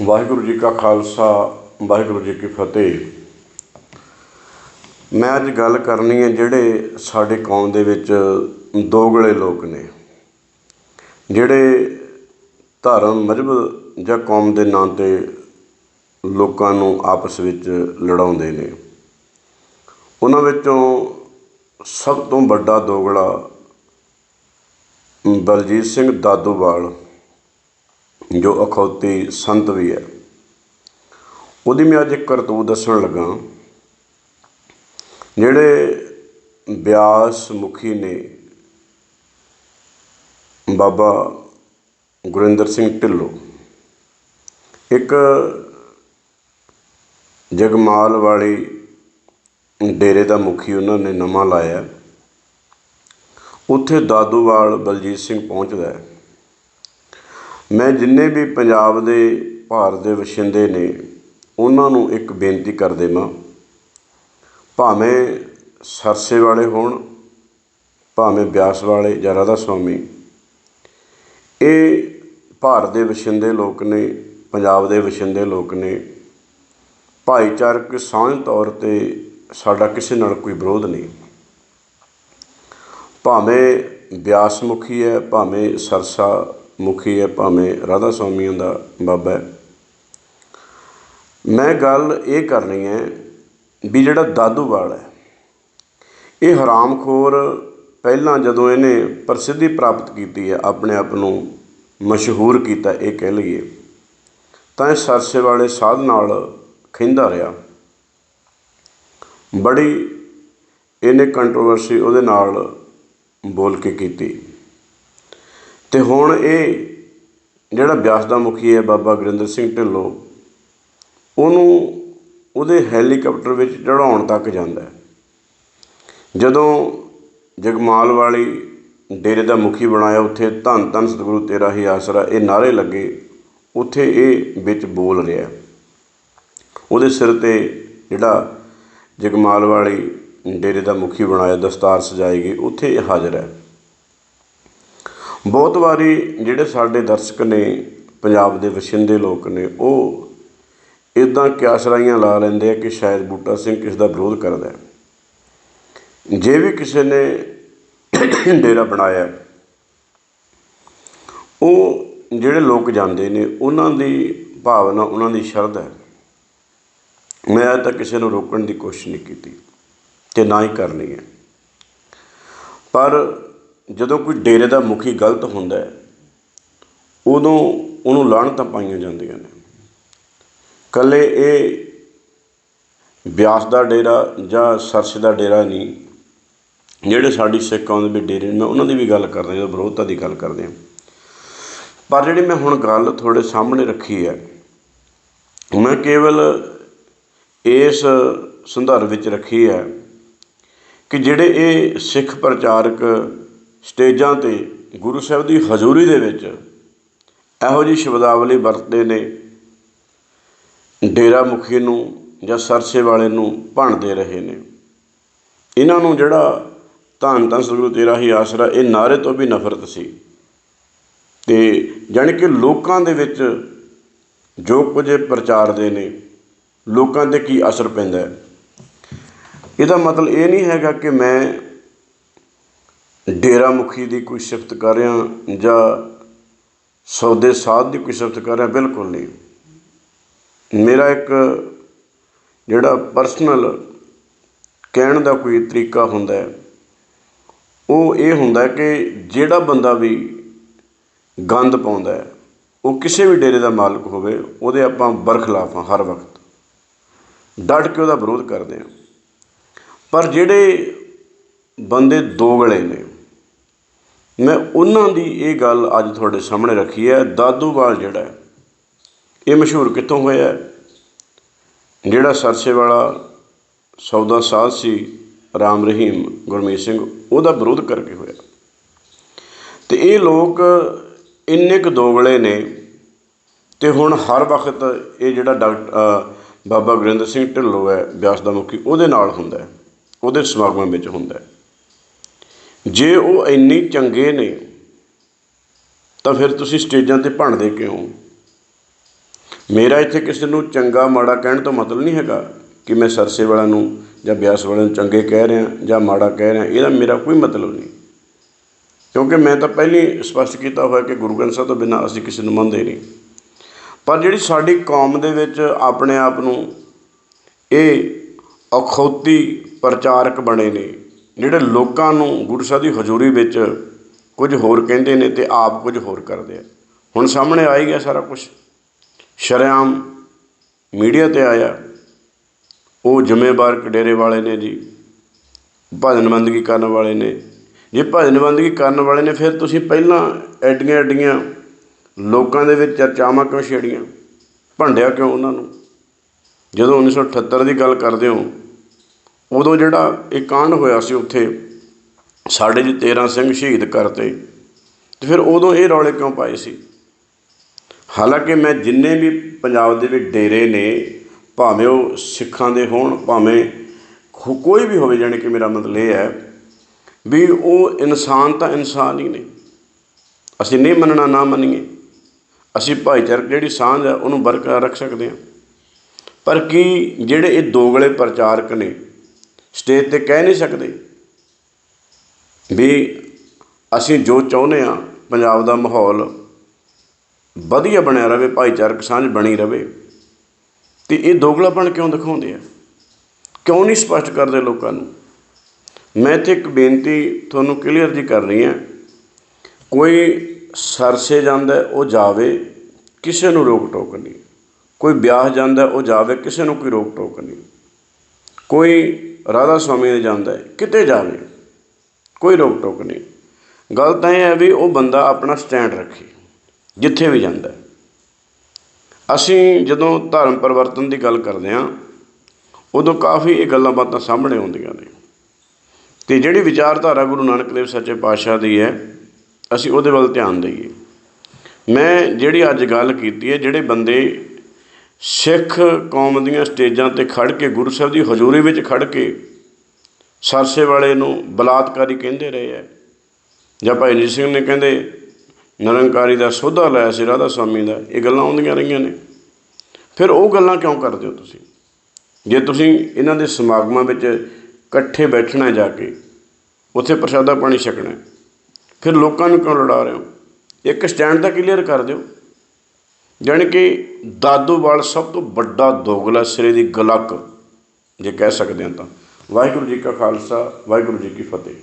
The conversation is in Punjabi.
ਵਾਹਿਗੁਰੂ ਜੀ ਕਾ ਖਾਲਸਾ, ਵਾਹਿਗੁਰੂ ਜੀ ਕੀ ਫਤਿਹ। ਮੈਂ ਅੱਜ ਗੱਲ ਕਰਨੀ ਹੈ ਜਿਹੜੇ ਸਾਡੇ ਕੌਮ ਦੇ ਵਿੱਚ ਦੋਗਲੇ ਲੋਕ ਨੇ, ਜਿਹੜੇ ਧਰਮ ਮਜ਼ਹਬ ਜਾਂ ਕੌਮ ਦੇ ਨਾਂ ਤੇ ਲੋਕਾਂ ਨੂੰ ਆਪਸ ਵਿੱਚ ਲੜਾਉਂਦੇ ਨੇ। ਉਹਨਾਂ ਵਿੱਚੋਂ ਸਭ ਤੋਂ ਵੱਡਾ ਦੋਗਲਾ ਬਲਜੀਤ ਸਿੰਘ ਦਾਦੋਵਾਲ ਜੋ ਅਖੌਤੀ ਸੰਤ ਵੀ ਹੈ। ਉਹਦੀ ਮੈਂ ਅੱਜ ਇੱਕ ਕਰਤੂਤ ਦੱਸਣ ਲੱਗਾ। ਜਿਹੜੇ ਬਿਆਸ ਮੁਖੀ ਨੇ ਬਾਬਾ ਗੁਰਿੰਦਰ ਸਿੰਘ ਢਿੱਲੋਂ, ਇੱਕ ਜਗਮਾਲ ਵਾਲੀ ਡੇਰੇ ਦਾ ਮੁਖੀ ਉਹਨਾਂ ਨੇ ਨਵਾਂ ਲਾਇਆ। ਉੱਥੇ ਦਾਦੂਵਾਲ ਬਲਜੀਤ ਸਿੰਘ ਪਹੁੰਚਦਾ ਹੈ। ਮੈਂ ਜਿੰਨੇ ਵੀ ਪੰਜਾਬ ਦੇ, ਭਾਰਤ ਦੇ ਵਸਿੰਦੇ ਨੇ, ਉਹਨਾਂ ਨੂੰ ਇੱਕ ਬੇਨਤੀ ਕਰ ਦੇਵਾਂ। ਭਾਵੇਂ ਸਰਸੇ ਵਾਲੇ ਹੋਣ, ਭਾਵੇਂ ਬਿਆਸ ਵਾਲੇ ਜਾਂ ਰਾਧਾ ਸੁਆਮੀ ਇਹ ਭਾਰਤ ਦੇ ਵਸਿੰਦੇ ਲੋਕ ਨੇ, ਪੰਜਾਬ ਦੇ ਵਸਿੰਦੇ ਲੋਕ ਨੇ, ਭਾਈਚਾਰਕ ਸਾਂਝ ਤੌਰ ਤੇ ਸਾਡਾ ਕਿਸੇ ਨਾਲ ਕੋਈ ਵਿਰੋਧ ਨਹੀਂ। ਭਾਵੇਂ ਬਿਆਸ ਮੁਖੀ ਹੈ, ਭਾਵੇਂ ਸਰਸਾ ਮੁਖੀ ਹੈ ਭਾਵੇਂ ਰਾਧਾ ਸਵਾਮੀਆਂ ਦਾ ਬਾਬਾ ਹੈ। ਮੈਂ ਗੱਲ ਇਹ ਕਰਨੀ ਹੈ ਵੀ ਜਿਹੜਾ ਦਾਦੂਵਾਲ ਹੈ, ਇਹ ਹਰਾਮਖੋਰ ਪਹਿਲਾਂ ਜਦੋਂ ਇਹਨੇ ਪ੍ਰਸਿੱਧੀ ਪ੍ਰਾਪਤ ਕੀਤੀ ਹੈ, ਆਪਣੇ ਆਪ ਨੂੰ ਮਸ਼ਹੂਰ ਕੀਤਾ, ਇਹ ਕਹਿ ਲਈਏ, ਤਾਂ ਇਹ ਸਰਸੇ ਵਾਲੇ ਸਾਧ ਨਾਲ ਖਿੰਦਾ ਰਿਹਾ। ਬੜੀ ਇਹਨੇ ਕੰਟਰੋਵਰਸੀ ਉਹਦੇ ਨਾਲ ਬੋਲ ਕੇ ਕੀਤੀ। ਅਤੇ ਹੁਣ ਇਹ ਜਿਹੜਾ ਬਿਆਸ ਦਾ ਮੁਖੀ ਹੈ ਬਾਬਾ ਗੁਰਿੰਦਰ ਸਿੰਘ ਢਿੱਲੋਂ, ਉਹਨੂੰ ਉਹਦੇ ਹੈਲੀਕਾਪਟਰ ਵਿੱਚ ਚੜ੍ਹਾਉਣ ਤੱਕ ਜਾਂਦਾ ਜਦੋਂ ਜਗਮਾਲ ਵਾਲੀ ਡੇਰੇ ਦਾ ਮੁਖੀ ਬਣਾਇਆ, ਉੱਥੇ ਧੰਨ ਧੰਨ ਸਤਿਗੁਰੂ ਤੇਰਾ ਹੀ ਆਸਰਾ, ਇਹ ਨਾਰੇ ਲੱਗੇ, ਉੱਥੇ ਇਹ ਵਿੱਚ ਬੋਲ ਰਿਹਾ ਉਹਦੇ ਸਿਰ ਤੇ ਜਿਹੜਾ ਜਗਮਾਲ ਵਾਲੀ ਡੇਰੇ ਦਾ ਮੁਖੀ ਬਣਾਇਆ, ਦਸਤਾਰ ਸਜਾਈ ਗਈ, ਉੱਥੇ ਇਹ ਹਾਜ਼ਰ ਹੈ। ਬਹੁਤ ਵਾਰੀ ਜਿਹੜੇ ਸਾਡੇ ਦਰਸ਼ਕ ਨੇ, ਪੰਜਾਬ ਦੇ ਵਸਿੰਦੇ ਲੋਕ ਨੇ, ਉਹ ਇਦਾਂ ਕਿਆਸਰਾਈਆਂ ਲਾ ਲੈਂਦੇ ਆ ਕਿ ਸ਼ਾਇਦ ਬੂਟਾ ਸਿੰਘ ਕਿਸ ਦਾ ਵਿਰੋਧ ਕਰਦਾ ਹੈ। ਜੇ ਵੀ ਕਿਸੇ ਨੇ ਡੇਰਾ ਬਣਾਇਆ ਉਹ ਜਿਹੜੇ ਲੋਕ ਜਾਂਦੇ ਨੇ, ਉਹਨਾਂ ਦੀ ਭਾਵਨਾ, ਉਹਨਾਂ ਦੀ ਸ਼ਰਧਾ ਹੈ। ਮੈਂ ਤਾਂ ਕਿਸੇ ਨੂੰ ਰੋਕਣ ਦੀ ਕੋਸ਼ਿਸ਼ ਨਹੀਂ ਕੀਤੀ ਤੇ ਨਾ ਹੀ ਕਰਨੀ ਹੈ। ਪਰ ਜਦੋਂ ਕੋਈ ਡੇਰੇ ਦਾ ਮੁਖੀ ਗਲਤ ਹੁੰਦਾ ਹੈ, ਉਦੋਂ ਉਹਨੂੰ ਲਾਹਣਤਾਂ ਪਾਈਆਂ ਜਾਂਦੀਆਂ ਨੇ। ਕੱਲੇ ਇਹ ਬਿਆਸ ਦਾ ਡੇਰਾ ਜਾਂ ਸਰਸ ਦਾ ਡੇਰਾ ਨਹੀਂ, ਜਿਹੜੇ ਸਾਡੀ ਸਿੱਖ ਕੌਮ ਵੀ ਡੇਰੇ ਨੇ, ਮੈਂ ਉਹਨਾਂ ਦੀ ਵੀ ਗੱਲ ਕਰਦਾ ਜਦੋਂ ਵਿਰੋਧਤਾ ਦੀ ਗੱਲ ਕਰਦੇ ਹਾਂ। ਪਰ ਜਿਹੜੀ ਮੈਂ ਹੁਣ ਗੱਲ ਤੁਹਾਡੇ ਸਾਹਮਣੇ ਰੱਖੀ ਹੈ, ਮੈਂ ਕੇਵਲ ਇਸ ਸੰਦਰਭ ਵਿੱਚ ਰੱਖੀ ਹੈ ਕਿ ਜਿਹੜੇ ਇਹ ਸਿੱਖ ਪ੍ਰਚਾਰਕ ਸਟੇਜਾਂ ਤੇ ਗੁਰੂ ਸਾਹਿਬ ਦੀ ਹਜ਼ੂਰੀ ਦੇ ਵਿੱਚ ਇਹੋ ਜਿਹੀ ਸ਼ਬਦਾਵਲੀ ਵਰਤਦੇ ਨੇ, ਡੇਰਾ ਮੁਖੀ ਨੂੰ ਜਾਂ ਸਰਸੇ ਵਾਲੇ ਨੂੰ ਭਣਦੇ ਰਹੇ ਨੇ। ਇਹਨਾਂ ਨੂੰ ਜਿਹੜਾ ਧੰਨ ਧੰਨ ਸਤਿਗੁਰੂ ਤੇਰਾ ਹੀ ਆਸਰਾ, ਇਹ ਨਾਰੇ ਤੋਂ ਵੀ ਨਫ਼ਰਤ ਸੀ। ਤੇ ਜਾਣੀ ਕਿ ਲੋਕਾਂ ਦੇ ਵਿੱਚ ਜੋ ਕੁਝ ਪ੍ਰਚਾਰਦੇ ਨੇ, ਲੋਕਾਂ ਤੇ ਕੀ ਅਸਰ ਪੈਂਦਾ ਹੈ। ਇਹਦਾ ਮਤਲਬ ਇਹ ਨਹੀਂ ਹੈਗਾ ਕਿ ਮੈਂ ਡੇਰਾ ਮੁਖੀ ਦੀ ਕੋਈ ਸਿਫਤ ਕਰ ਰਿਹਾ ਜਾਂ ਸੌਦੇ ਸਾਧ ਦੀ ਕੋਈ ਸਿਫਤ ਕਰ ਰਿਹਾ, ਬਿਲਕੁਲ ਨਹੀਂ। ਮੇਰਾ ਇੱਕ ਜਿਹੜਾ ਪਰਸਨਲ ਕਹਿਣ ਦਾ ਕੋਈ ਤਰੀਕਾ ਹੁੰਦਾ ਹੈ, ਉਹ ਇਹ ਹੁੰਦਾ ਕਿ ਜਿਹੜਾ ਬੰਦਾ ਵੀ ਗੰਦ ਪਾਉਂਦਾ ਹੈ, ਉਹ ਕਿਸੇ ਵੀ ਡੇਰੇ ਦਾ ਮਾਲਕ ਹੋਵੇ, ਉਹਦੇ ਆਪਾਂ ਬਰਖਲਾਫ ਹਾਂ ਹਰ ਵਕਤ। ਡਟ ਕੇ ਉਹਦਾ ਵਿਰੋਧ ਕਰਦੇ ਹਾਂ। ਪਰ ਜਿਹੜੇ ਬੰਦੇ ਦੋਗਲੇ ਨੇ ਮੈਂ ਉਹਨਾਂ ਦੀ ਇਹ ਗੱਲ ਅੱਜ ਤੁਹਾਡੇ ਸਾਹਮਣੇ ਰੱਖੀ ਹੈ। ਦਾਦੂਵਾਲ ਜਿਹੜਾ ਇਹ ਮਸ਼ਹੂਰ ਕਿੱਥੋਂ ਹੋਇਆ ਜਿਹੜਾ ਸਰਸੇ ਵਾਲਾ ਸੌਦਾ ਸਾਧ ਸੀ, ਰਾਮ ਰਹੀਮ, ਗੁਰਮੀਤ ਸਿੰਘ, ਉਹਦਾ ਵਿਰੋਧ ਕਰਕੇ ਹੋਇਆ। ਤੇ ਇਹ ਲੋਕ ਇੰਨੇ ਕੁ ਦੋਗਲੇ ਨੇ ਤੇ ਹੁਣ ਹਰ ਵਕਤ ਇਹ ਜਿਹੜਾ ਡਾਕਟਰ ਬਾਬਾ ਗੁਰਿੰਦਰ ਸਿੰਘ ਢਿੱਲੋਂ ਹੈ, ਬਿਆਸ ਦਾ ਮੁਖੀ, ਉਹਦੇ ਨਾਲ ਹੁੰਦਾ ਹੈ, ਉਹਦੇ ਸਮਾਗਮਾਂ ਵਿੱਚ ਹੁੰਦਾ ਹੈ। ਜੇ ਉਹ ਇੰਨੀ ਚੰਗੇ ਨੇ, ਤਾਂ ਫਿਰ ਤੁਸੀਂ ਸਟੇਜਾਂ ਤੇ ਭਣਦੇ ਕਿਉਂ? ਮੇਰਾ ਇੱਥੇ ਕਿਸੇ ਨੂੰ ਚੰਗਾ ਮਾੜਾ ਕਹਿਣ ਤੋਂ ਮਤਲਬ ਨਹੀਂ ਹੈਗਾ ਕਿ ਮੈਂ ਸਰਸੇ ਵਾਲਿਆਂ ਨੂੰ ਜਾਂ ਬਿਆਸ ਵਾਲਿਆਂ ਨੂੰ ਚੰਗੇ ਕਹਿ ਰਿਹਾ ਜਾਂ ਮਾੜਾ ਕਹਿ ਰਿਹਾ, ਇਹਦਾ ਮੇਰਾ ਕੋਈ ਮਤਲਬ ਨਹੀਂ। ਕਿਉਂਕਿ ਮੈਂ ਤਾਂ ਪਹਿਲੀ ਹੀ ਸਪਸ਼ਟ ਕੀਤਾ ਹੋਇਆ ਕਿ ਗੁਰੂ ਗ੍ਰੰਥ ਸਾਹਿਬ ਤੋਂ ਬਿਨਾਂ ਅਸੀਂ ਕਿਸੇ ਨੂੰ ਮੰਨਦੇ ਨਹੀਂ। ਪਰ ਜਿਹੜੀ ਸਾਡੀ ਕੌਮ ਦੇ ਵਿੱਚ ਆਪਣੇ ਆਪ ਨੂੰ ਇਹ ਅਖੌਤੀ ਪ੍ਰਚਾਰਕ ਬਣੇ ਨੇ ਜਿਹੜੇ ਲੋਕਾਂ ਨੂੰ ਗੁਰੂ ਸਾਹਿਬ ਦੀ ਹਜ਼ੂਰੀ ਵਿੱਚ ਕੁਝ ਹੋਰ ਕਹਿੰਦੇ ਨੇ ਤੇ ਆਪ ਕੁਝ ਹੋਰ ਕਰਦੇ ਆ। ਹੁਣ ਸਾਹਮਣੇ ਆ ਹੀ ਗਿਆ ਸਾਰਾ ਕੁਝ। ਸ਼ਰੇਆਮ ਮੀਡੀਆ ਤੇ ਆਇਆ। ਉਹ ਜ਼ਿੰਮੇਵਾਰ ਕਡੇਰੇ ਵਾਲੇ ਨੇ ਜੀ, ਭਜਨ ਬੰਦਗੀ ਕਰਨ ਵਾਲੇ ਨੇ। ਜੇ ਭਜਨ ਬੰਦਗੀ ਕਰਨ ਵਾਲੇ ਨੇ, ਫਿਰ ਤੁਸੀਂ ਪਹਿਲਾਂ ਐਡੀਆਂ ਐਡੀਆਂ ਲੋਕਾਂ ਦੇ ਵਿੱਚ ਚਰਚਾਵਾਂ ਕਿਉਂ ਛੇੜੀਆਂ? ਭੰਡਿਆ ਕਿਉਂ ਉਹਨਾਂ ਨੂੰ? ਜਦੋਂ 1978 ਦੀ ਗੱਲ ਕਰਦੇ ਹੋ ਉਦੋਂ ਜਿਹੜਾ ਇਹ ਕਾਂਡ ਹੋਇਆ ਸੀ ਉੱਥੇ, ਸਾਡੇ ਜੀ 13 ਸਿੰਘ ਸ਼ਹੀਦ ਕਰਤੇ ਤੇ ਫਿਰ ਉਦੋਂ ਇਹ ਰੌਲੇ ਕਿਉਂ ਪਾਏ ਸੀ? ਹਾਲਾਂਕਿ ਮੈਂ ਜਿੰਨੇ ਵੀ ਪੰਜਾਬ ਦੇ ਵਿੱਚ ਡੇਰੇ ਨੇ, ਭਾਵੇਂ ਉਹ ਸਿੱਖਾਂ ਦੇ ਹੋਣ, ਭਾਵੇਂ ਖੋ- ਕੋਈ ਵੀ ਹੋਵੇ, ਜਾਣੀ ਕਿ ਮੇਰਾ ਮਤਲਬ ਇਹ ਹੈ ਵੀ ਉਹ ਇਨਸਾਨ ਤਾਂ ਇਨਸਾਨ ਹੀ ਨੇ। ਅਸੀਂ ਨਹੀਂ ਮੰਨਣਾ, ਨਾ ਮੰਨੀਏ। ਅਸੀਂ ਭਾਈਚਾਰਕ ਜਿਹੜੀ ਸਾਂਝ ਹੈ, ਉਹਨੂੰ ਬਰਕਰਾਰ ਰੱਖ ਸਕਦੇ ਹਾਂ। ਪਰ ਕੀ ਜਿਹੜੇ ਇਹ ਦੋਗਲੇ ਪ੍ਰਚਾਰਕ ਨੇ ਸਟੇਜ ਤੇ ਕਹਿ ਨਹੀਂ ਸਕਦੇ ਵੀ ਅਸੀਂ ਜੋ ਚਾਹੁੰਦੇ ਆ ਪੰਜਾਬ ਦਾ ਮਾਹੌਲ ਵਧੀਆ ਬਣਿਆ ਰਵੇ, ਭਾਈਚਾਰਕ ਸਾਂਝ ਬਣੀ ਰਵੇ, ਤੇ ਇਹ ਦੋਗਲਾਪਣ ਕਿਉਂ ਦਿਖਾਉਂਦੇ ਆ? ਕਿਉਂ ਨਹੀਂ ਸਪਸ਼ਟ ਕਰਦੇ ਲੋਕਾਂ ਨੂੰ? ਮੈਂ ਇੱਥੇ ਇੱਕ ਬੇਨਤੀ ਤੁਹਾਨੂੰ ਕਲੀਅਰ ਜੀ ਕਰਨੀ ਹੈ। ਕੋਈ ਸਰਸੇ ਜਾਂਦਾ, ਉਹ ਜਾਵੇ, ਕਿਸੇ ਨੂੰ ਰੋਕ ਟੋਕ ਨਹੀਂ। ਕੋਈ ਵਿਆਹ ਜਾਂਦਾ, ਉਹ ਜਾਵੇ, ਕਿਸੇ ਨੂੰ ਕੋਈ ਰੋਕ ਟੋਕ ਨਹੀਂ। ਕੋਈ ਰਾਧਾ ਸਵਾਮੀ ਦੇ ਜਾਂਦਾ ਹੈ, ਕਿਤੇ ਜਾਵੇ ਕੋਈ ਰੋਕ ਟੋਕ ਨਹੀਂ। ਗੱਲ ਤਾਂ ਇਹ ਹੈ ਵੀ ਉਹ ਬੰਦਾ ਆਪਣਾ ਸਟੈਂਡ ਰੱਖੇ ਜਿੱਥੇ ਵੀ ਜਾਂਦਾ ਅਸੀਂ ਜਦੋਂ ਧਰਮ ਪਰਿਵਰਤਨ ਦੀ ਗੱਲ ਕਰਦੇ ਹਾਂ ਉਦੋਂ ਕਾਫੀ ਇਹ ਗੱਲਾਂ ਬਾਤਾਂ ਸਾਹਮਣੇ ਆਉਂਦੀਆਂ ਨੇ। ਤੇ ਜਿਹੜੀ ਵਿਚਾਰਧਾਰਾ ਗੁਰੂ ਨਾਨਕ ਦੇਵ ਸੱਚੇ ਪਾਤਸ਼ਾਹ ਦੀ ਹੈ ਅਸੀਂ ਉਹਦੇ ਵੱਲ ਧਿਆਨ ਦਈਏ। ਮੈਂ ਜਿਹੜੀ ਅੱਜ ਗੱਲ ਕੀਤੀ ਹੈ ਜਿਹੜੇ ਬੰਦੇ ਸਿੱਖ ਕੌਮ ਦੀਆਂ ਸਟੇਜਾਂ ਤੇ ਖੜ੍ਹ ਕੇ ਗੁਰੂ ਸਾਹਿਬ ਦੀ ਹਜ਼ੂਰੀ ਵਿੱਚ ਖੜ੍ਹ ਕੇ ਸਰਸੇ ਵਾਲੇ ਨੂੰ ਬਲਾਤਕਾਰੀ ਕਹਿੰਦੇ ਰਹੇ ਹੈ ਜਾਂ ਭਾਈ ਜੀ ਸਿੰਘ ਨੇ ਕਹਿੰਦੇ, ਨਿਰੰਕਾਰੀ ਦਾ ਸੋਧਾ ਲਾਇਆ ਸੀ, ਰਾਧਾ ਸਵਾਮੀ ਦਾ, ਇਹ ਗੱਲਾਂ ਆਉਂਦੀਆਂ ਰਹੀਆਂ ਨੇ। ਫਿਰ ਉਹ ਗੱਲਾਂ ਕਿਉਂ ਕਰਦੇ ਹੋ ਤੁਸੀਂ? ਜੇ ਤੁਸੀਂ ਇਹਨਾਂ ਦੇ ਸਮਾਗਮਾਂ ਵਿੱਚ ਇਕੱਠੇ ਬੈਠਣਾ ਜਾ ਕੇ, ਉੱਥੇ ਪ੍ਰਸ਼ਾਦਾ ਪਾਣੀ ਛਕਣਾ, ਫਿਰ ਲੋਕਾਂ ਨੂੰ ਕਿਉਂ ਲੜਾ ਰਹੇ ਹੋ? ਇੱਕ ਸਟੈਂਡ ਤਾਂ ਕਲੀਅਰ ਕਰ ਦਿਓ। ਜਾਣੀ ਕਿ ਦਾਦੂਵਾਲ ਸਭ ਤੋਂ ਵੱਡਾ ਦੋਗਲਾ ਸਿਰੇ ਦੀ ਗਲਕ, ਜੇ ਕਹਿ ਸਕਦੇ ਹਾਂ ਤਾਂ। ਵਾਹਿਗੁਰੂ ਜੀ ਕਾ ਖਾਲਸਾ, ਵਾਹਿਗੁਰੂ ਜੀ ਕੀ ਫਤਿਹ।